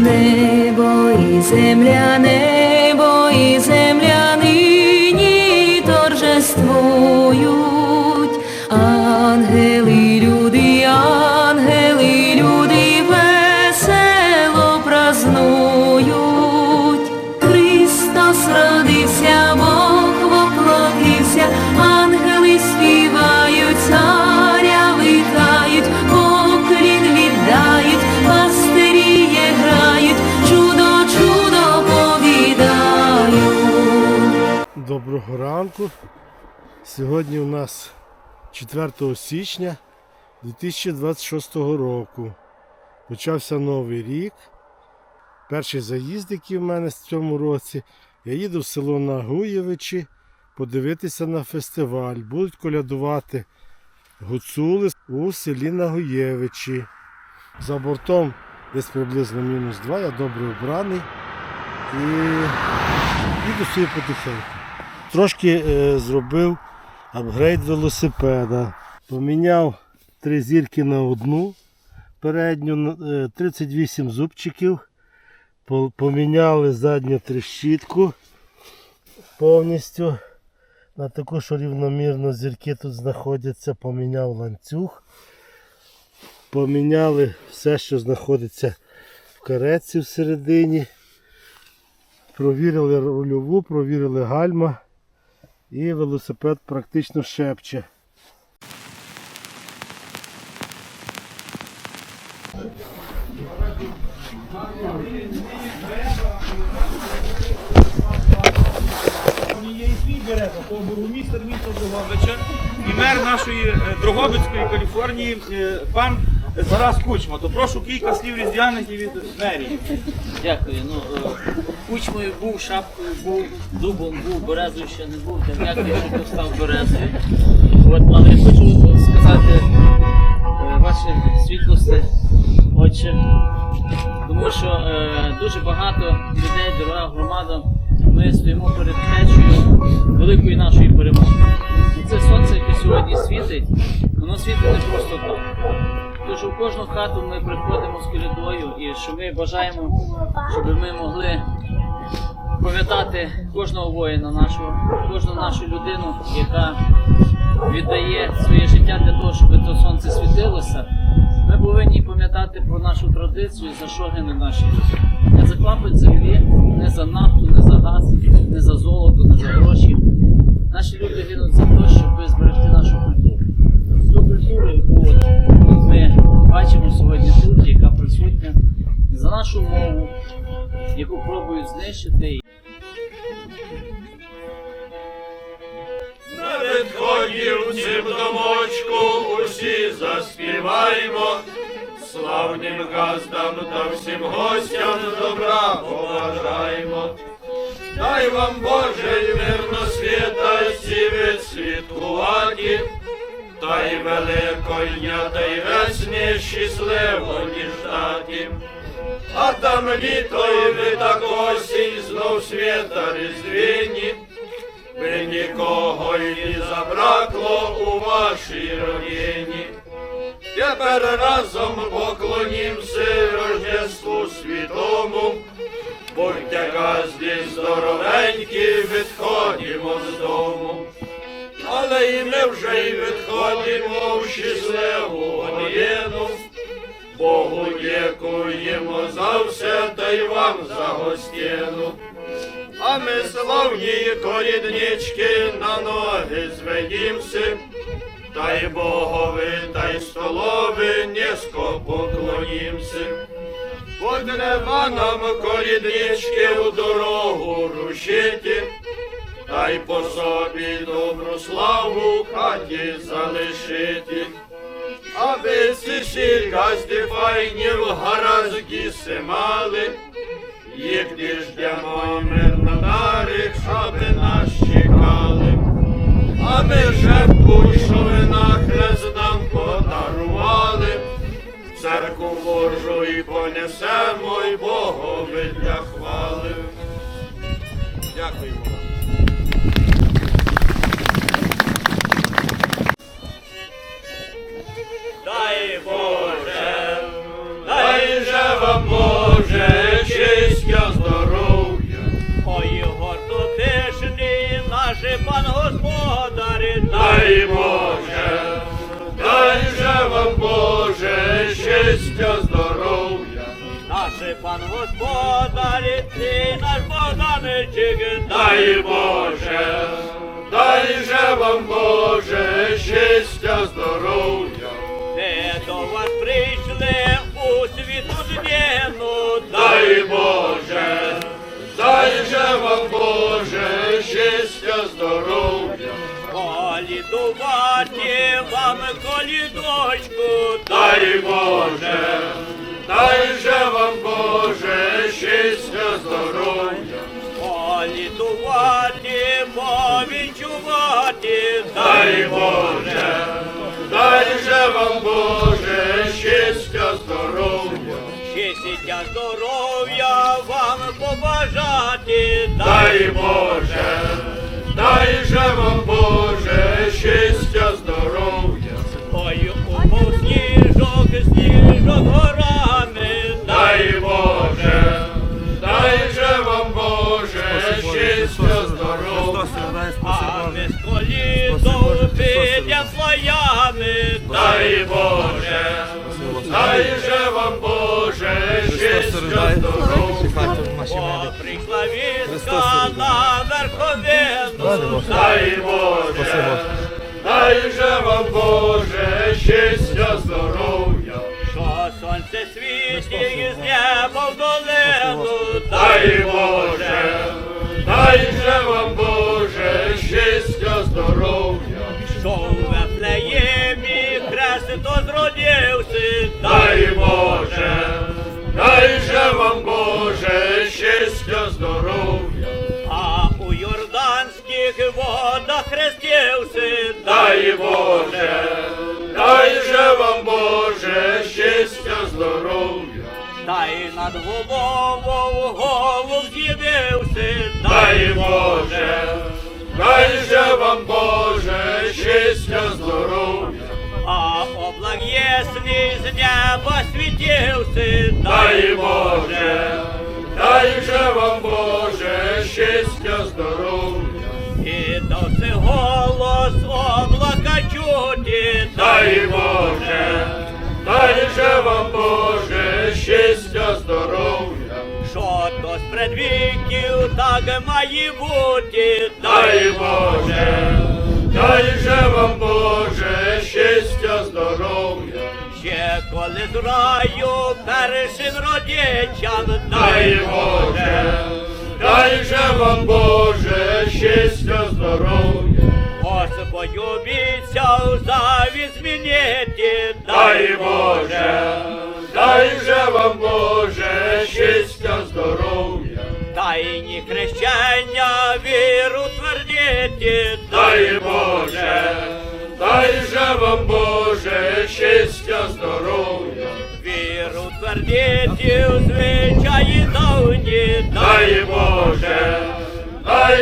Небо і земля, небо і земля Доброго ранку. Сьогодні у нас 4 січня 2026 року. Почався новий рік. Перший заїзд, який в мене в цьому році. Я їду в село Нагуєвичі подивитися на фестиваль. Будуть колядувати гуцули у селі Нагуєвичі. За бортом десь приблизно мінус 2. Я добре обраний. І їду собі потихеньку. Трошки е, зробив апгрейд велосипеда. Поміняв три зірки на одну передню, е, 38 зубчиків. Поміняли задню трещітку повністю. На таку, що рівномірно зірки тут знаходяться, поміняв ланцюг. Поміняли все, що знаходиться в кареці всередині. Провірили рульову, провірили гальма і велосипед практично шепче. Бургомістр міста Дрогобича і мер нашої е, Дрогобицької Каліфорнії е, пан Тарас Кучма. То прошу кілька слів різдвяних і від мерії. Дякую. Ну, е, кучмою був, шапкою був, дубом був, березою ще не був. Так дякую, що ти став березою. От, але я хочу сказати е, ваші світлості, отче, тому що е, дуже багато людей, дорога громада, ми стоїмо перед течею великої нашої перемоги. І це сонце, яке сьогодні світить, воно світить не просто так. Тож у кожну хату ми приходимо з колядою і що ми бажаємо, щоб ми могли пам'ятати кожного воїна нашого, кожну нашу людину, яка віддає своє життя для того, щоб то сонце світилося. Ми повинні пам'ятати про нашу традицію, за що гинуть наші люди. Не за клапоть землі, не за нафту, не за газ, не за золото, не за гроші. Наші люди гинуть за те, щоб зберегти нашу культуру. Ту культуру, ми бачимо сьогодні тут, яка присутня, за нашу мову, яку пробують знищити. На відходівців домочку усі заспіваємо, славнім газдам та всім гостям добра побажаємо. Дай вам Боже мирно світа всі відсвіткувати, та й великодня, та й весні щасливо діждати. А там літо і ви так осінь знов світа різдвіні. Ви нікого й не забракло у вашій родині. Тепер разом поклонімся Рождеству світому. Будьте газді здоровенькі, відходимо з дому. Але і ми вже й відходимо в щасливу годину. Богу дякуємо за все, та й вам за гостину. А ми славні коліднички на ноги зведімся, та й Богові, та й столові низько поклонімся. От нам коліднички в дорогу рушити, та й по собі добру славу хаті залишити. Аби сиші газди файні в гаразді мали, їх діждемо мирно дарик, щоби нас чекали. А ми жертву, що ви на хрест нам подарували, церкву Божу і понесемо, і Богові для хвали. Дякуємо дай Боже, дай же вам Боже, щастя, здоров'я, Наше пан господарі, ти наш Богданичик, дай Боже, дай же вам Боже, щастя, здоров'я, Ми до вас прийшли у світу зміну, дай Боже, дай же вам Боже, щастя, здоров'я, Колідувати вам колідочку, дай Боже, дай же вам Боже, щастя, здоров'я, Колідувати, повінчувати, дай Боже, дай же вам Боже, щастя, здоров'я, щастя, здоров'я вам побажати, дай Боже, дай же вам Боже, щастя, дай же вам Боже, щастя, здоров'я, а у Йорданських водах хрестився, дай Боже, дай же вам Боже, щастя, здоров'я, та й над головою голов з'явився, дай Боже, дай же вам Боже, щастя, здоров'я, а облак ясний з неба світився, дай Боже, дай же вам Боже, щастя, здоров'я, і дався голос облака чути, дай Боже, дай же вам Боже, щастя, здоров'я, що то з предвіків так має бути, дай Боже, дай же вам Боже, коли з раю першим родичам, дай Боже, дай же вам Боже, щастя, здоров'я, Господь обіцяв завість змінити, дай Боже,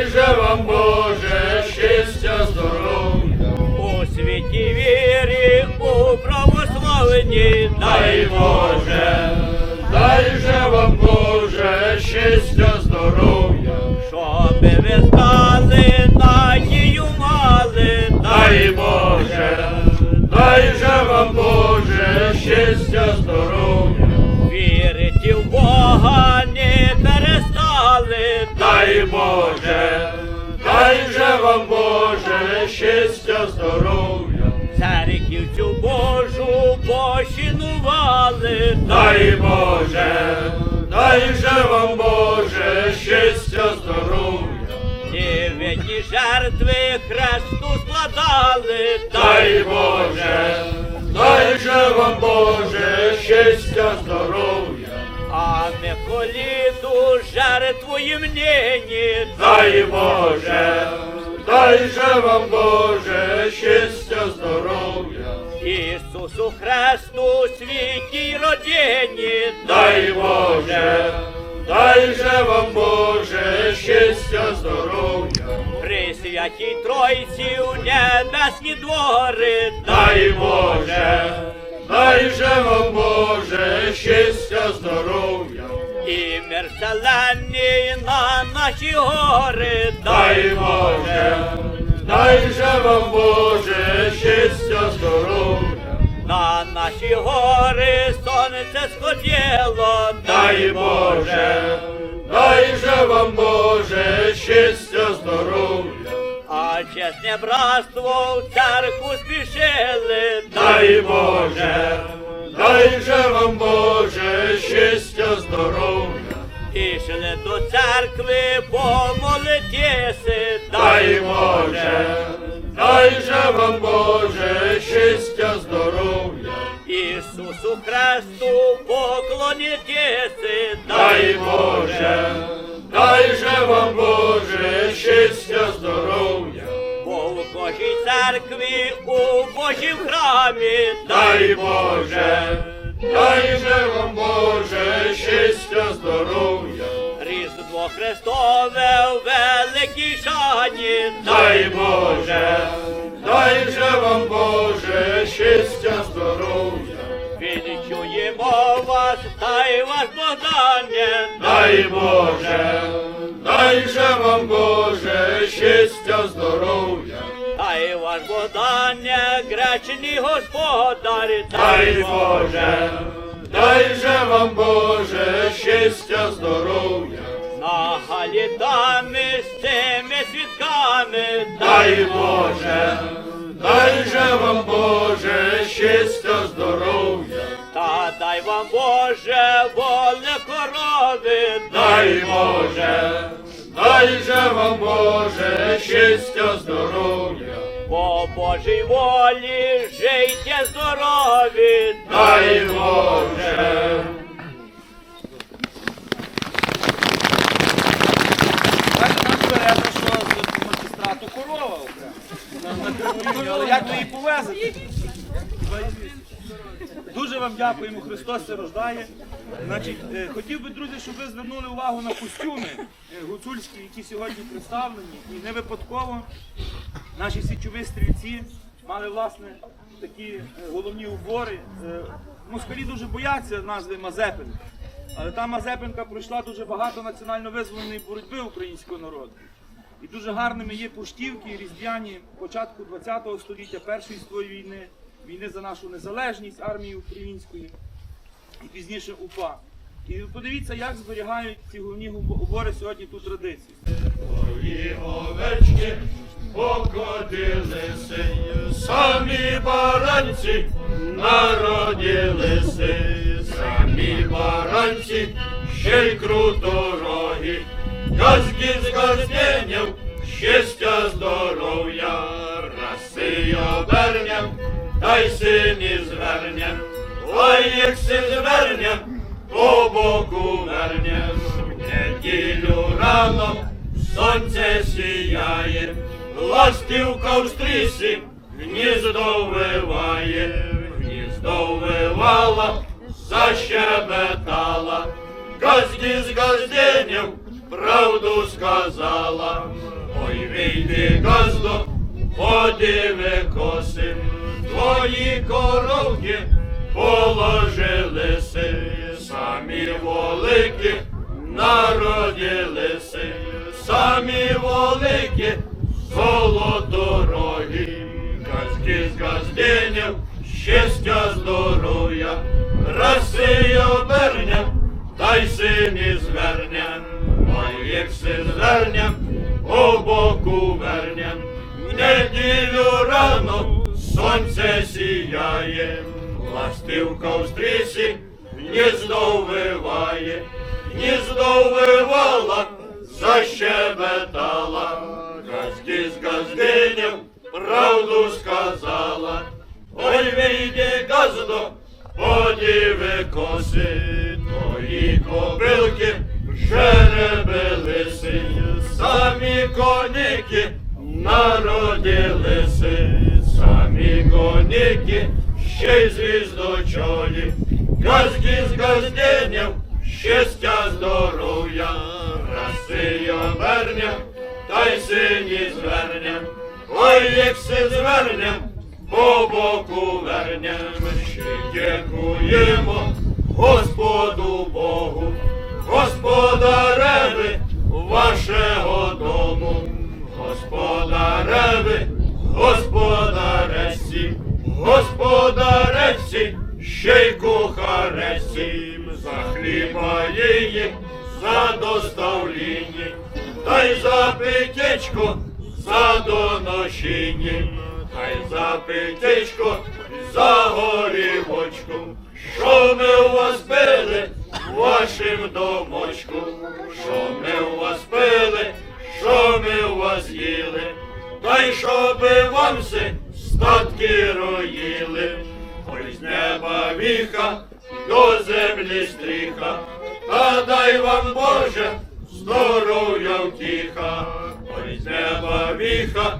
дай же вам Боже, щастя, здоров'я, у світі вірі, у православні, дай Боже, дай же вам Боже, щастя, здоров'я, щоби ви стали надію мали, дай Боже, дай же вам дай Боже, дай же вам Боже, щастя, здоров'я, церків цю Божу пошінували, дай Боже, дай же вам Боже, щастя, здоров'я, невинні жертви Христу складали, дай Боже, дай же вам Боже, щастя, здоров'я, ми коліду жертву їм дай Боже, дай же вам Боже, щастя, здоров'я, Ісусу Христу святій родині, дай Боже, дай же вам Боже, щастя, здоров'я, при святій Тройці у небесні двори, дай Боже, дай же вам Боже, щастя, здоров'я, і мир вселенний на наші гори, дай Боже, дай же вам Боже щастя, здоров'я, На наші гори сонце сходило, дай Боже, дай же вам Боже щастя, здоров'я, а чесне братство в церкву спішили, дай Боже, дай же вам Боже щастя, здоров'я, пішли до церкви помолитися, дай Боже, дай же вам Боже щастя, здоров'я, Ісусу Христу поклонитися, дай Боже, дай же вам Боже щастя, здоров'я, бо в Божій церкві, у Божім храмі, дай Боже, дай же вам Боже щастя, здоров'я, Різдво Христове в великій шані, дай Боже, дай же вам Боже щастя, здоров'я, Відчуємо вас, та й ваш Богдане, дай Боже, Богдане, гречний господарі, дай Боже, дай же вам Боже щастя, здоров'я, на галітами з цими свідками, дай Боже, дай же вам Боже щастя, здоров'я, та дай вам Боже воле корови, дай Боже, дай же вам Боже щастя, здоров'я, по Божій волі жийте здорові, дай Боже. Як ви її повезете? Дуже вам дякуємо, Христос це рождає. Значить, е, хотів би, друзі, щоб ви звернули увагу на костюми е, гуцульські, які сьогодні представлені. І не випадково наші січові стрільці мали власне такі е, головні убори. Е, Москалі дуже бояться назви Мазепин. Але та Мазепинка пройшла дуже багато національно-визвольної боротьби українського народу. І дуже гарними є поштівки різдвяні початку ХХ століття, Першої світової війни, війни за нашу незалежність армії української і пізніше УПА. І подивіться, як зберігають ці головні убори сьогодні ту традицію. Покотилися, самі баранці. Народилися, самі баранці, ще й круторогі, казки з газденів, щастя, здоров'я, раси оберням, та й сині зверням, ой, як си зверням, по боку верням, в неділю рано сонце сіяє, ластівка в стрісі, гніздо виває, гніздо вивала, защебетала, газді з газденів правду сказала, ой, вийди, газдо, подиви коси, твої коровки положилися, самі великі народилися, самі великі золоторогі, казки з газденів, щастя, здоров'я, раси оберням, та й сині зверням, ой, як си зверням, по боку верням, в неділю рано сонце сіяє, ластівка в стрісі, гніздо виває, гніздо вивала, з правду сказала, ой, вийди газдо, подиви коси, твої кобилки жеребилися, самі коніки народилися, самі коніки, ще й звіздочолі, казки з газденів, щастя, здоров'я, раси оберням, та й сині зверням, ой, як си зверням, по боку верням, ще дякуємо Господу Богу, господареві вашого дому, господареві, господаресі, господаресі, ще й кухаресі, за хліба її, за доставління, та й за питечко, за доношіння, та й за питечко, за горівочку, що ми у вас били, вашим домочку, що ми у вас пили, що ми у вас їли, та й щоби вам все статки роїли, ой з неба віха, до землі стріха, та дай вам Боже здоров'я втіха, ой з неба віха,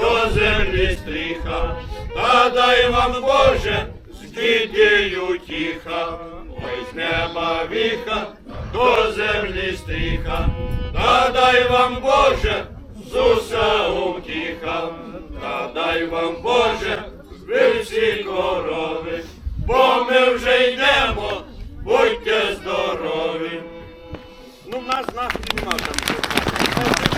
до землі стріха, та дай вам Боже з дідію тіха, ой з неба віха, до землі стріха, та дай вам Боже з уса утіха, та дай вам Боже ви всі корови, бо ми вже йдемо, будьте здорові в нас нахрен нема там.